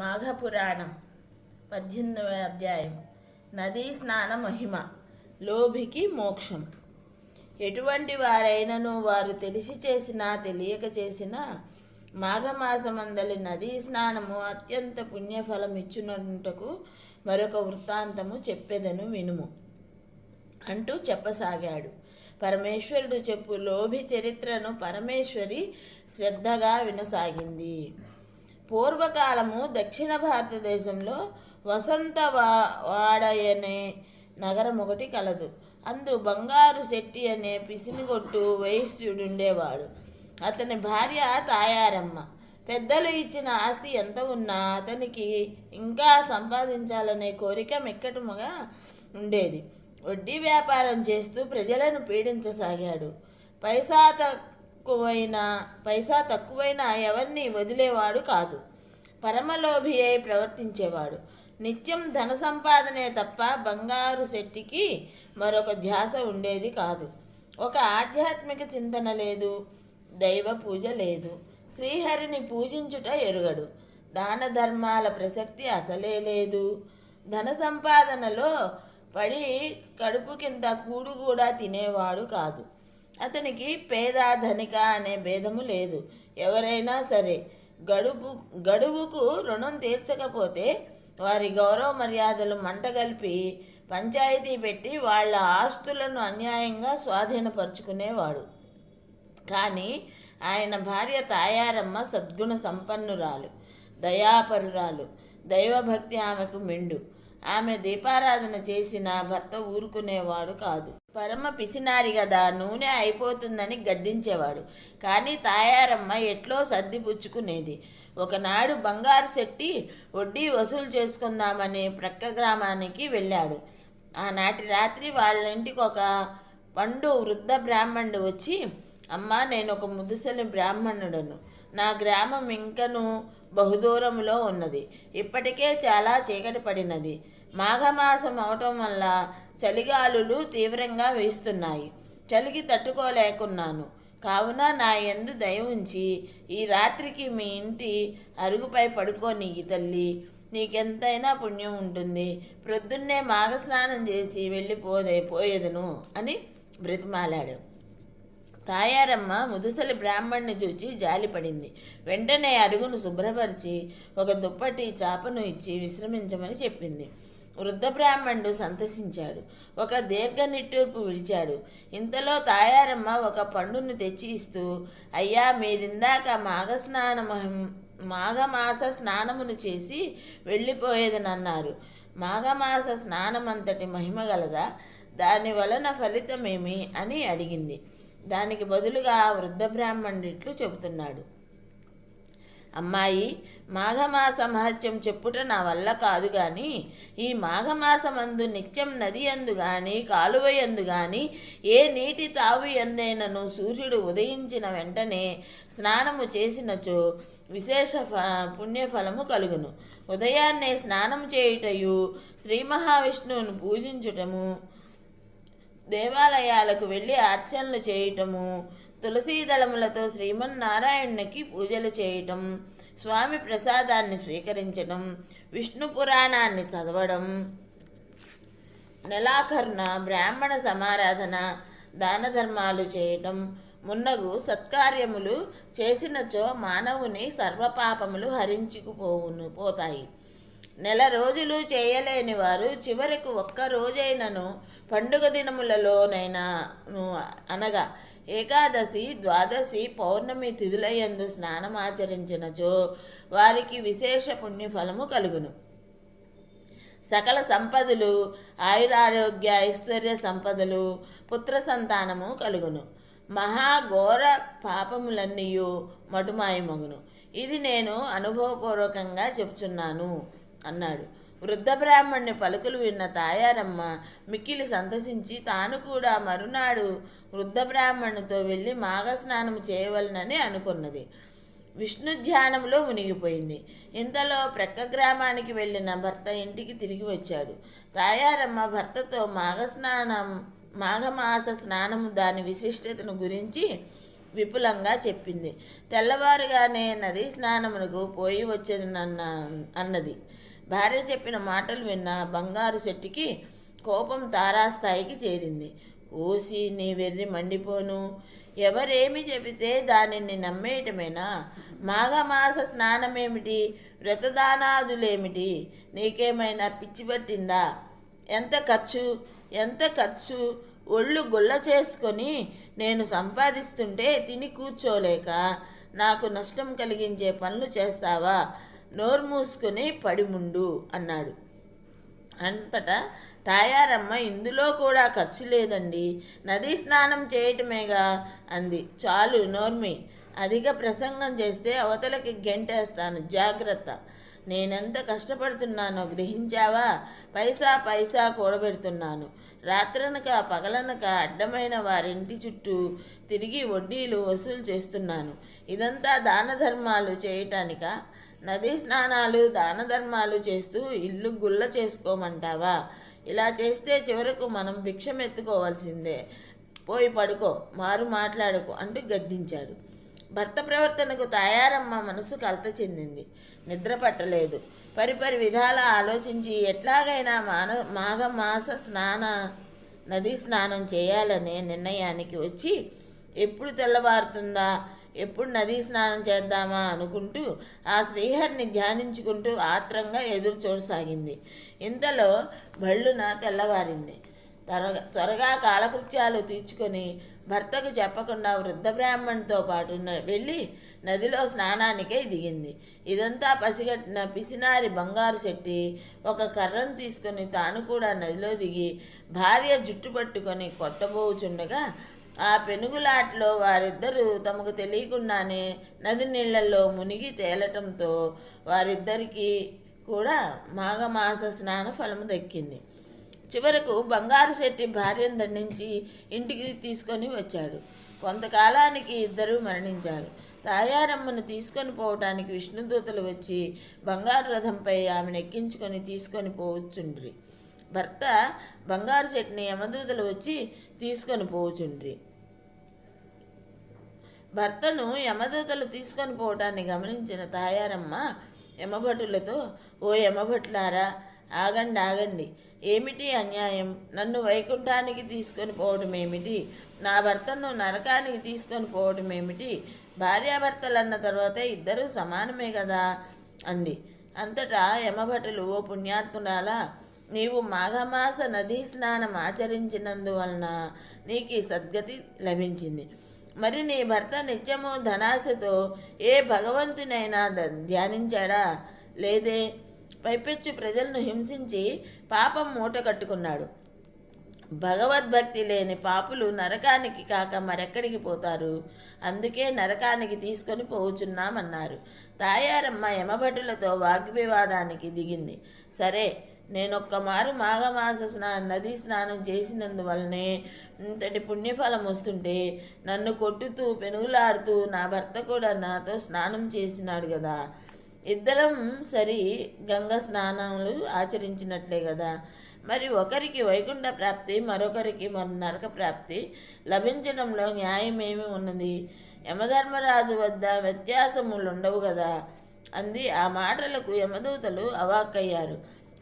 మాఘపురాణం పద్దెనిమిదవ అధ్యాయం. నదీ స్నాన మహిమ లోభికి మోక్షం. ఎటువంటి వారైనను వారు తెలిసి చేసినా తెలియక చేసినా మాఘమాసమందలి నదీ స్నానము అత్యంత పుణ్యఫలం ఇచ్చినట్టుకు మరొక వృత్తాంతము చెప్పెదను వినుము. అంటూ చెప్పసాగాడు. పరమేశ్వరుడు చెప్పు లోభి చరిత్రను పరమేశ్వరి శ్రద్ధగా వినసాగింది. పూర్వకాలము దక్షిణ భారతదేశంలో వసంత వాడయనే నగరం ఒకటి కలదు. అందు బంగారు శెట్టి అనే పిసినిగొట్టు వైశ్యుడుండేవాడు అతని భార్య తాయారమ్మ. పెద్దలు ఇచ్చిన ఆస్తి ఎంత ఉన్నా అతనికి ఇంకా సంపాదించాలనే కోరిక మెక్కటముగా ఉండేది. వడ్డీ వ్యాపారం చేస్తూ ప్రజలను పీడించసాగాడు. పైసా తక్కువైన పైసా తక్కువైన ఎవరిని వదిలేవాడు కాదు. పరమలోభి అయి ప్రవర్తించేవాడు. నిత్యం ధన సంపాదనే తప్ప బంగారు శెట్టికి మరొక ధ్యాస ఉండేది కాదు. ఒక ఆధ్యాత్మిక చింతన లేదు దైవ పూజ లేదు. శ్రీహరిని పూజించుట ఎరుగడు. దాన ధర్మాల ప్రసక్తి అసలే లేదు. ధన సంపాదనలో పడి కడుపు కింద కూడు కూడా తినేవాడు కాదు. అతనికి పేద ధనిక అనే భేదము లేదు. ఎవరైనా సరే గడుపు గడువుకు రుణం తీర్చకపోతే వారి గౌరవ మర్యాదలు మంటగలిపి పంచాయతీ పెట్టి వాళ్ళ ఆస్తులను అన్యాయంగా స్వాధీనపరుచుకునేవాడు. కానీ ఆయన భార్య తాయారమ్మ సద్గుణ సంపన్నురాలు దయాపరురాలు దైవభక్తి ఆమెకు మెండు. ఆమె దీపారాధన చేసిన భర్త ఊరుకునేవాడు కాదు. పరమ పిసినారి కదా నూనె అయిపోతుందని గద్దించేవాడు. కానీ తాయారమ్మ ఎట్లో సర్ది పుచ్చుకునేది. ఒకనాడు బంగారు శెట్టి వడ్డీ వసూలు చేసుకుందామని ప్రక్క గ్రామానికి వెళ్ళాడు. ఆనాటి రాత్రి వాళ్ళ ఇంటికి ఒక పండు వృద్ధ బ్రాహ్మణుడు వచ్చి అమ్మ నేను ఒక ముదుసలి బ్రాహ్మణుడను. నా గ్రామం ఇంకను బహుదూరంలో ఉన్నది. ఇప్పటికే చాలా చీకటి పడినది. మాఘమాసం అవటం వల్ల చలిగాలులు తీవ్రంగా వీస్తున్నాయి. చలికి తట్టుకోలేకున్నాను. కావున నా యందు దయ ఉంచి ఈ రాత్రికి మీ ఇంటి అరుగుపై పడుకోనియ్యి తల్లి. నీకెంతైనా పుణ్యం ఉంటుంది. ప్రొద్దున్నే మాఘస్నానం చేసి వెళ్ళిపోదే పోయేదను అని బ్రతిమాలాడు. తాయారమ్మ ముదుసలి బ్రాహ్మణ్ణి చూచి జాలిపడింది. వెంటనే అరుగును శుభ్రపరిచి ఒక దుప్పటి చాపను ఇచ్చి విశ్రమించమని చెప్పింది. వృద్ధ బ్రాహ్మణుడు సంతసించాడు. ఒక దీర్ఘ నిట్టూర్పు విడిచాడు. ఇంతలో తాయారమ్మ ఒక పండును తెచ్చి ఇస్తూ అయ్యా మీరిందాక మాఘస్నాన మాఘమాస స్నానమును చేసి వెళ్ళిపోయేదనన్నారు. మాఘమాస స్నానమంతటి మహిమ గలదా? దాని వలన ఫలితమేమి? అని అడిగింది. దానికి బదులుగా వృద్ధ బ్రాహ్మణుడిట్లు చెబుతున్నాడు. అమ్మాయి మాఘమాస మహత్యం చెప్పుట నా వల్ల కాదు గాని ఈ మాఘమాసమందు నిత్యం నది అందు గాని కాలువ యందు గాని ఏ నీటి తావు ఎందైనను సూర్యుడు ఉదయించిన వెంటనే స్నానము చేసినచో విశేష ఫ పుణ్యఫలము కలుగును. ఉదయాన్నే స్నానం చేయుటయు శ్రీ మహావిష్ణువును పూజించుటము దేవాలయాలకు వెళ్ళి అర్చనలు చేయటము తులసీదళములతో శ్రీమన్నారాయణునికి పూజలు చేయటం స్వామి ప్రసాదాన్ని స్వీకరించడం విష్ణు పురాణాన్ని చదవడం. నెలాఖరున బ్రాహ్మణ సమారాధన దాన ధర్మాలు చేయటం మున్నగు సత్కార్యములు చేసినచో మానవుని సర్వపాపములు హరించుకుపోవును పోతాయి. నెల రోజులు చేయలేని వారు చివరకు ఒక్క రోజైనను పండుగ దినములలోనైనాను అనగా ఏకాదశి ద్వాదశి పౌర్ణమి తిథులయందు స్నానమాచరించినచో వారికి విశేష పుణ్యఫలము కలుగును. సకల సంపదలు ఆయురారోగ్య ఐశ్వర్య సంపదలు పుత్ర సంతానము కలుగును. మహాఘోర పాపములన్నీయు మటుమాయమగును. ఇది నేను అనుభవపూర్వకంగా చెప్తున్నాను అన్నాడు. వృద్ధ బ్రాహ్మణ్ణి పలుకులు విన్న తాయారమ్మ మిక్కిలి సంతసించి తాను కూడా మరునాడు వృద్ధ బ్రాహ్మణుతో వెళ్ళి మాఘస్నానం చేయవలనని అనుకున్నది. విష్ణు ధ్యానంలో మునిగిపోయింది. ఇంతలో ప్రక్క గ్రామానికి వెళ్ళిన భర్త ఇంటికి తిరిగి వచ్చాడు. తాయారమ్మ భర్తతో మాఘస్నానం మాఘమాస స్నానము దాని విశిష్టతను గురించి విపులంగా చెప్పింది. తెల్లవారుగానే నదీ స్నానమునకు పోయి వచ్చేది అన్న అన్నది. భార్య చెప్పిన మాటలు విన్న బంగారు శెట్టికి కోపం తారాస్థాయికి చేరింది. ఓసి నీ వెర్రి మండిపోను. ఎవరేమి చెబితే దానిని నమ్మేయటమేనా? మాఘమాస స్నానమేమిటి? వ్రతదానాదులేమిటి? నీకేమైనా పిచ్చి పట్టిందా? ఎంత ఖర్చు? ఎంత ఖర్చు? ఒళ్ళు గుల్ల చేసుకొని నేను సంపాదిస్తుంటే తిని కూర్చోలేక నాకు నష్టం కలిగించే పనులు చేస్తావా? నోరు మూసుకొని పడిముండు అన్నాడు. అంతటా తాయారమ్మ ఇందులో కూడా ఖర్చు లేదండి. నదీ స్నానం చేయటమేగా? అంది. చాలు నోర్మి అధిక ప్రసంగం చేస్తే అవతలకి గెంటేస్తాను. జాగ్రత్త. నేనెంత కష్టపడుతున్నానో గ్రహించావా? పైసా పైసా కూడబెడుతున్నాను. రాత్రనక పగలనక అడ్డమైన వారింటి చుట్టూ తిరిగి వడ్డీలు వసూలు చేస్తున్నాను. ఇదంతా దాన ధర్మాలు చేయటానికా? నదీ స్నానాలు దాన ధర్మాలు చేస్తూ ఇల్లు గుల్ల చేసుకోమంటావా? ఇలా చేస్తే చివరకు మనం భిక్షం ఎత్తుకోవాల్సిందే పోయి పడుకో మారు మాట్లాడుకో అంటూ గద్దించాడు. భర్త ప్రవర్తనకు తాయారమ్మ మనసు కలత చెందింది. నిద్ర పట్టలేదు. పరిపరి విధాల ఆలోచించి ఎట్లాగైనా మాన మాఘమాస స్నాన నదీ స్నానం చేయాలనే నిర్ణయానికి వచ్చి ఎప్పుడు తెల్లవారుతుందా? ఎప్పుడు నదీ స్నానం చేద్దామా అనుకుంటూ ఆ శ్రీహరిని ధ్యానించుకుంటూ ఆత్రంగా ఎదురు చూడసాగింది. ఇంతలో బళ్ళున తెల్లవారింది. త్వరగా త్వరగా కాలకృత్యాలు తీర్చుకొని భర్తకు చెప్పకుండా వృద్ధ బ్రాహ్మణ్తో పాటు న- వెళ్ళి నదిలో స్నానానికై దిగింది. ఇదంతా పసిగట్టిన పిసినారి బంగారు శెట్టి ఒక కర్రను తీసుకొని తాను కూడా నదిలో దిగి భార్య జుట్టు పట్టుకొని కొట్టబోచుండగా ఆ పెనుగులాట్లో వారిద్దరూ తమకు తెలియకుండానే నది నీళ్ళలో మునిగి తేలటంతో వారిద్దరికీ కూడా మాఘమాస స్నాన ఫలము దక్కింది. చివరకు బంగారు శెట్టి భార్యను దండించి ఇంటికి తీసుకొని వచ్చాడు. కొంతకాలానికి ఇద్దరు మరణించారు. తాయారమ్మను తీసుకొని పోవటానికి విష్ణుదూతలు వచ్చి బంగారు రథంపై ఆమెను ఎక్కించుకొని తీసుకొని పోవచ్చుండ్రి. భర్త బంగారు చెట్టుని యమదూతలు వచ్చి తీసుకొని పోచుండ్రి భర్తను యమదూతలు తీసుకొని పోవటాన్ని గమనించిన తాయారమ్మ యమభటులతో ఓ యమభట్లారా ఆగండి ఆగండి. ఏమిటి అన్యాయం? నన్ను వైకుంఠానికి తీసుకొని పోవడం ఏమిటి నా భర్తను నరకానికి తీసుకొని పోవడం ఏమిటి భార్యాభర్తలు అన్న తర్వాత ఇద్దరూ సమానమే కదా? అంది. అంతటా యమభటులు ఓ పుణ్యాత్మురాలా నీవు మాఘమాస నదీ స్నానం ఆచరించినందువలన నీకు ఈ సద్గతి లభించింది. మరి నీ భర్త నిత్యము ధనాశతో ఏ భగవంతునైనా ధ్యానించాడా? లేదే. పైపెచ్చు ప్రజలను హింసించి పాపం మూట కట్టుకున్నాడు. భగవద్భక్తి లేని పాపులు నరకానికి కాక మరెక్కడికి పోతారు? అందుకే నరకానికి తీసుకొని పోవుచున్నామన్నారు. తాయారమ్మ యమభటులతో వాగ్వివాదానికి దిగింది. సరే నేనొక్క మారు మాఘమాస స్నా నదీ స్నానం చేసినందువల్లనే ఇంతటి పుణ్యఫలం వస్తుంటే నన్ను కొట్టుతూ పెనుగులాడుతూ నా భర్త కూడా నాతో స్నానం చేసినాడు కదా ఇద్దరం సరి గంగ స్నానాలు ఆచరించినట్లే కదా మరి ఒకరికి వైకుంఠ ప్రాప్తి మరొకరికి మరి నరక ప్రాప్తి లభించడంలో న్యాయమేమి ఉన్నది? యమధర్మరాజు వద్ద వ్యత్యాసములు ఉండవు కదా అంది ఆ మాటలకు యమదూతలు అవాక్కయ్యారు.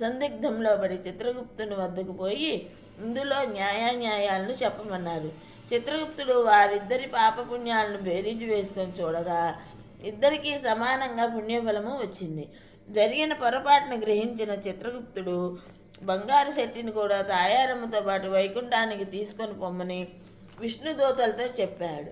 సందిగ్ధంలో పడి చిత్రగుప్తుని వద్దకు పోయి ఇందులో న్యాయాన్యాయాలను చెప్పమన్నారు. చిత్రగుప్తుడు వారిద్దరి పాపపుణ్యాలను బేరీజు వేసుకొని చూడగా ఇద్దరికీ సమానంగా పుణ్యఫలము వచ్చింది. జరిగిన పొరపాటును గ్రహించిన చిత్రగుప్తుడు బంగారు శెట్టిని కూడా తాయారమ్మతో పాటు వైకుంఠానికి తీసుకొని పొమ్మని విష్ణుదూతలతో చెప్పాడు.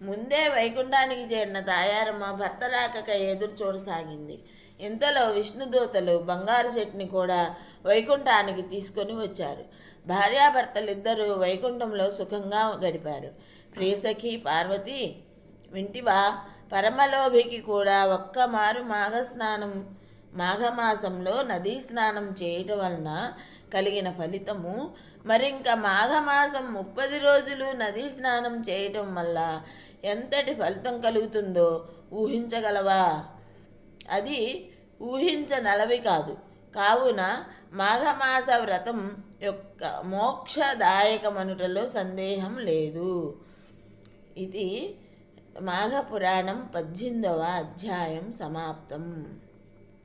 ముందే వైకుంఠానికి చేరిన తాయారమ్మ భర్త రాకక ఎదురు చూడసాగింది. ఇంతలో విష్ణుదూతలు బంగారు చెట్టుని కూడా వైకుంఠానికి తీసుకొని వచ్చారు. భార్యాభర్తలిద్దరూ వైకుంఠంలో సుఖంగా గడిపారు. ప్రియసఖి పార్వతి వింటివా పరమలోభికి కూడా ఒక్క మారు మాఘ స్నానం మాఘమాసంలో నదీ స్నానం చేయటం వలన కలిగిన ఫలితము మరింక మాఘమాసం ముప్పది రోజులు నదీ స్నానం చేయటం వల్ల ఎంతటి ఫలితం కలుగుతుందో ఊహించగలవా? అది ఊహించనలవి కాదు. కావున మాఘమాస వ్రతం యొక్క మోక్షదాయకమనుటలో సందేహం లేదు. ఇది మాఘపురాణం పద్దెనిమిదవ అధ్యాయం సమాప్తం.